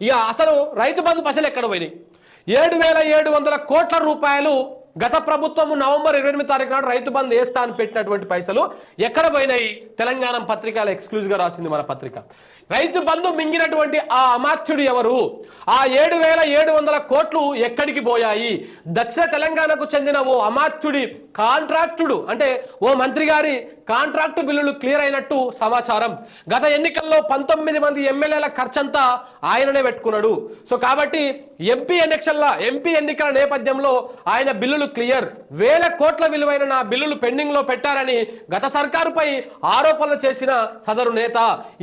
ఇక అసలు రైతు బంధు పైసలు ఎక్కడ పోయినాయి? ఏడు వేల ఏడు వందల కోట్ల రూపాయలు గత ప్రభుత్వం నవంబర్ ఇరవై ఎనిమిది తారీఖు నాడు రైతు బంధు వేస్తా అని పెట్టినటువంటి పైసలు ఎక్కడ పోయినాయి? తెలంగాణ పత్రికలు ఎక్స్క్లూజివ్గా రాసింది మన పత్రిక. రైతు బంధు మింగినటువంటి ఆ అమాత్యుడు ఎవరు? ఆ ఏడు వేల ఏడు వందల కోట్లు ఎక్కడికి పోయాయి? దక్షిణ తెలంగాణకు చెందిన ఓ అమాత్యుడి కాంట్రాక్టుడు అంటే ఓ మంత్రి గారి కాంట్రాక్టు బిల్లులు క్లియర్ అయినట్టు సమాచారం. గత ఎన్నికల్లో పంతొమ్మిది మంది ఎమ్మెల్యేల ఖర్చంతా ఆయననే పెట్టుకున్నాడు. సో కాబట్టి ఎంపీ ఎన్నికల ఎంపీ ఎన్నికల నేపథ్యంలో ఆయన బిల్లులు క్లియర్. వేల కోట్ల విలువైన నా బిల్లులు పెండింగ్లో పెట్టారని గత సర్కారుపై ఆరోపణలు చేసిన సదరు నేత.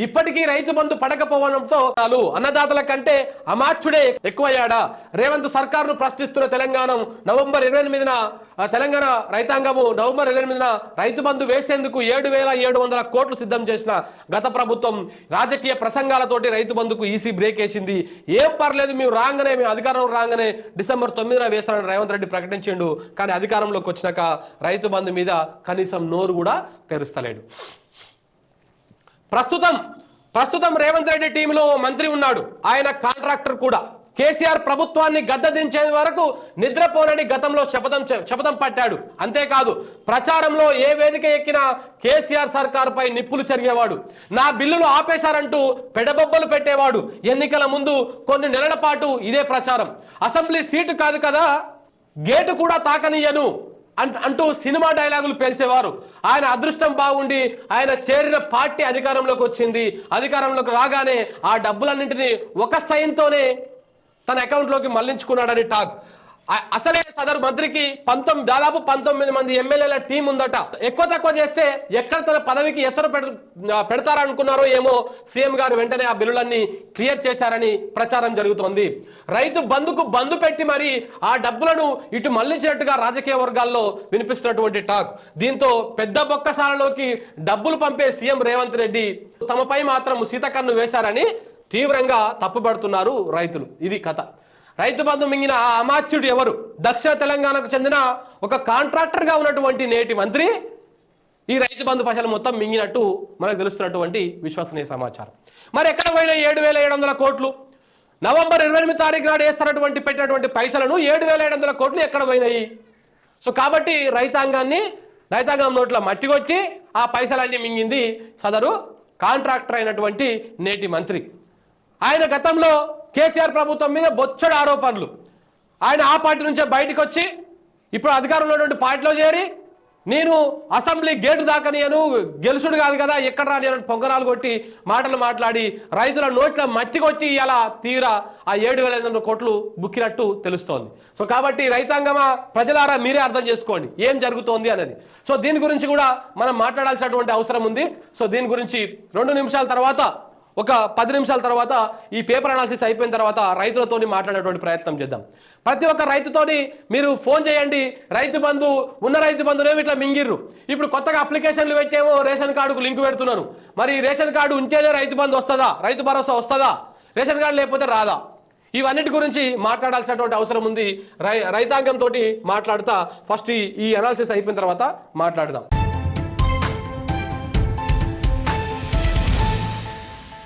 ఇప్పటికీ రైతు బంధు పడకపోవడంతో చాలు అన్నదాతల కంటే అమాచ్యుడే ఎక్కువయ్యాడా? రేవంత్ సర్కారును ప్రశ్నిస్తున్న తెలంగాణ నవంబర్ ఇరవై ఎనిమిదిన తెలంగాణ రైతాంగము నవంబర్ ఇరవై ఎనిమిదిన రైతు బంధు వేసేందుకు ఏడు వేల ఏడు వందల కోట్లు సిద్ధం చేసిన గత ప్రభుత్వం రాజకీయ ప్రసంగాలతోటి రైతు బంధుకు ఈసీ బ్రేక్ వేసింది. ఏం పర్లేదు మేము రాగానే మేము అధికారంలో రాగానే డిసెంబర్ తొమ్మిదిన వేస్తానని రేవంత్ రెడ్డి ప్రకటించిండు. కానీ అధికారంలోకి వచ్చినాక రైతు బంధు మీద కనీసం నోరు కూడా తెరుస్తలేడు. ప్రస్తుతం ప్రస్తుతం రేవంత్ రెడ్డి టీంలో మంత్రి ఉన్నాడు. ఆయన కాంట్రాక్టర్ కూడా. కేసీఆర్ ప్రభుత్వాన్ని గద్దదించే వరకు నిద్రపోనని గతంలో శపథం శపథం పట్టాడు. అంతేకాదు ప్రచారంలో ఏ వేదిక ఎక్కినా కేసీఆర్ సర్కారుపై నిప్పులు చెరిగేవాడు. నా బిల్లులు ఆపేశారంటూ పెడబొబ్బలు పెట్టేవాడు. ఎన్నికల ముందు కొన్ని నెలల పాటు ఇదే ప్రచారం. అసెంబ్లీ సీటు కాదు కదా గేటు కూడా తాకనీయను అంటూ సినిమా డైలాగులు పేల్చేవారు. ఆయన అదృష్టం బాగుండి ఆయన చేరిన పార్టీ అధికారంలోకి వచ్చింది. అధికారంలోకి రాగానే ఆ డబ్బులన్నింటినీ ఒక సైన్తోనే తన అకౌంట్లోకి మళ్ళించుకున్నాడని టాక్. అసలే సదరు మంత్రికి పంతొమ్మిది దాదాపు పంతొమ్మిది మంది ఎమ్మెల్యేల టీం ఉందట. ఎక్కువ తక్కువ చేస్తే ఎక్కడ తన పదవికి ఎసరు పెడ పెడతారనుకున్నారో ఏమో సీఎం గారు వెంటనే ఆ బిల్లులన్నీ క్లియర్ చేశారని ప్రచారం జరుగుతోంది. రైతు బంధుకు బంధు పెట్టి మరి ఆ డబ్బులను ఇటు మళ్ళించినట్టుగా రాజకీయ వర్గాల్లో వినిపిస్తున్నటువంటి టాక్. దీంతో పెద్ద బొక్కసాలలోకి డబ్బులు పంపే సీఎం రేవంత్ రెడ్డి తమపై మాత్రం సీతకన్ను వేశారని తీవ్రంగా తప్పుపడుతున్నారు రైతులు. ఇది కథ. రైతు బంధు మింగిన ఆ అమాత్యుడు ఎవరు? దక్షిణ తెలంగాణకు చెందిన ఒక కాంట్రాక్టర్గా ఉన్నటువంటి నేటి మంత్రి. ఈ రైతు బంధు పైసలు మొత్తం మింగినట్టు మనకు తెలుస్తున్నటువంటి విశ్వసనీయ సమాచారం. మరి ఎక్కడ పోయిన ఏడు వేల ఏడు వందల కోట్లు. నవంబర్ ఇరవై ఎనిమిది తారీఖు నాడు వేస్తున్నటువంటి పెట్టినటువంటి పైసలను ఏడు వేల ఏడు వందల కోట్లు ఎక్కడ పోయినాయి? సో కాబట్టి రైతాంగాన్ని రైతాంగం నోట్లో మట్టి కొట్టి ఆ పైసలన్నీ మింగింది సదరు కాంట్రాక్టర్ అయినటువంటి నేటి మంత్రి. ఆయన గతంలో కేసీఆర్ ప్రభుత్వం మీద బొచ్చడు ఆరోపణలు. ఆయన ఆ పార్టీ నుంచే బయటకు వచ్చి ఇప్పుడు అధికారంలో ఉన్నటువంటి పార్టీలో చేరి నేను అసెంబ్లీ గేటు దాకా నేను గెలుసుడు కాదు కదా ఎక్కడ రాని అని పొంగరాలు కొట్టి మాటలు మాట్లాడి రైతుల నోట్ల మట్టి కొట్టి ఇలా తీరా ఆ ఏడు వేల ఐదు వందల కోట్లు బుక్కినట్టు తెలుస్తోంది. సో కాబట్టి రైతాంగమా ప్రజలారా మీరే అర్థం చేసుకోండి ఏం జరుగుతోంది అనేది. సో దీని గురించి కూడా మనం మాట్లాడాల్సినటువంటి అవసరం ఉంది. సో దీని గురించి రెండు నిమిషాల తర్వాత ఒక పది నిమిషాల తర్వాత ఈ పేపర్ అనాలిసిస్ అయిపోయిన తర్వాత రైతులతోని మాట్లాడేటువంటి ప్రయత్నం చేద్దాం. ప్రతి ఒక్క రైతుతోని మీరు ఫోన్ చేయండి. రైతు బంధు ఉన్న రైతు బంధునేమో ఇట్లా మింగిర్రు. ఇప్పుడు కొత్తగా అప్లికేషన్లు పెట్టేమో రేషన్ కార్డుకు లింక్ పెడుతున్నారు. మరి రేషన్ కార్డు ఉంటేనే రైతు బంధు వస్తుందా? రైతు భరోసా వస్తుందా? రేషన్ కార్డు లేకపోతే రాదా? ఇవన్నిటి గురించి మాట్లాడాల్సినటువంటి అవసరం ఉంది. రై రైతాంగంతో మాట్లాడుతా ఫస్ట్ ఈ- ఈ అనాలిసిస్ అయిపోయిన తర్వాత మాట్లాడదాం.